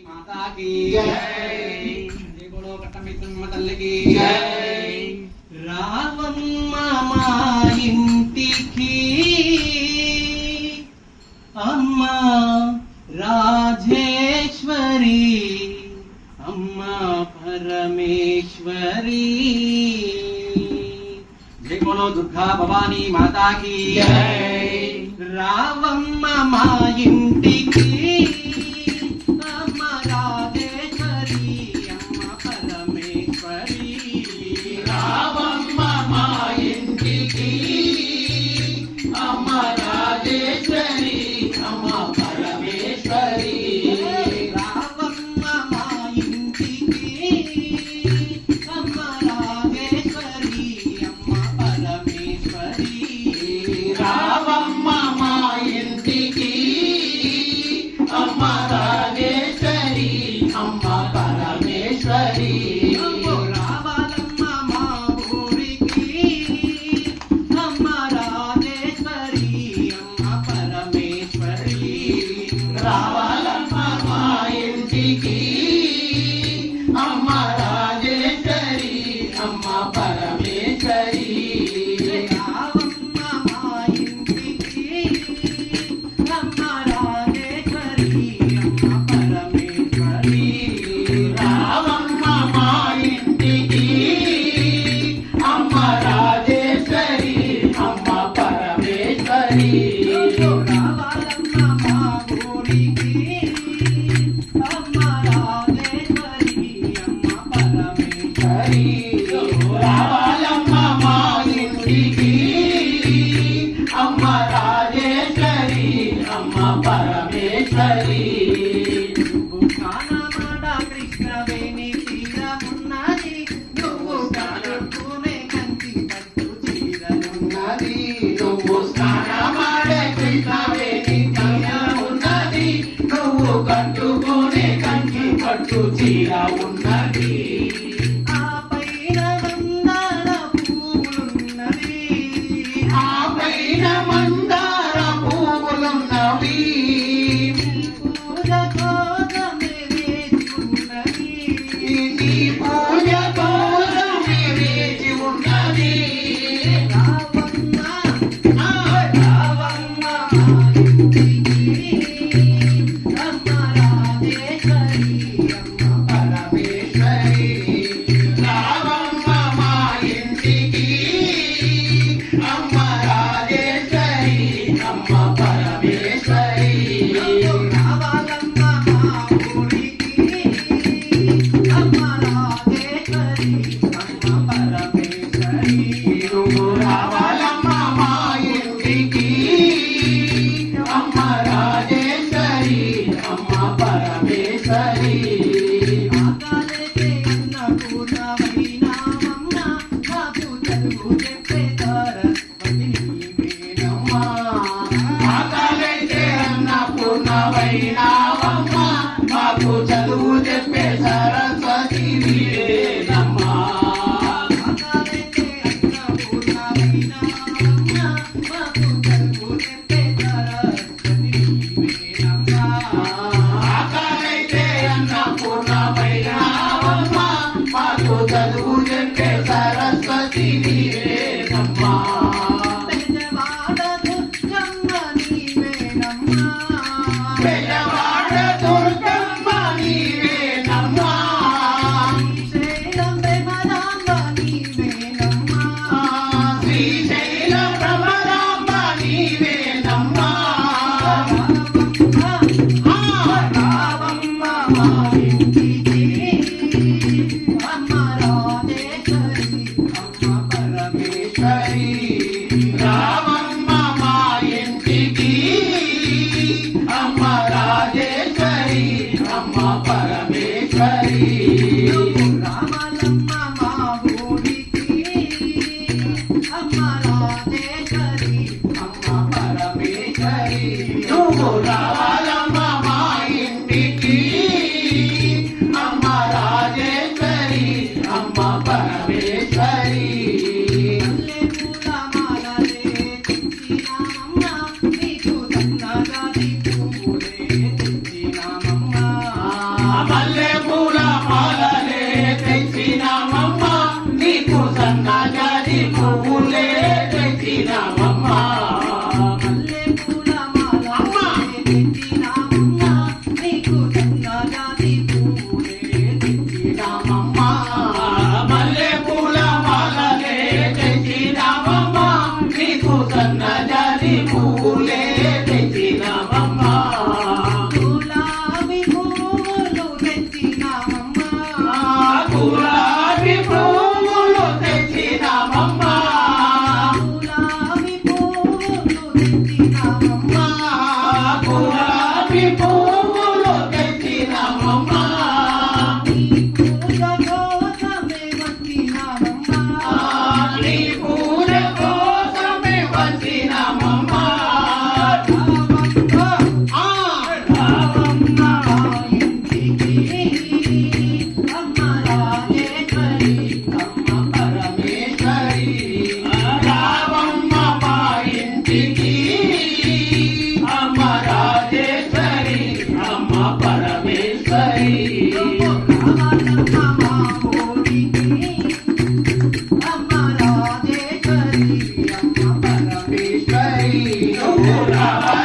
మాతాకి కట్టమితమ్మ తల్లికి రావమ్మ మా ఇంటికి. అమ్మ రాజేశ్వరి. అమ్మ పరమేశ్వరి. జయ బోలో దుర్గా భవానీ మాతాకి. రావమ్మ మా ఇంటికి. Então, você... yeah. palma para mim. Brasil!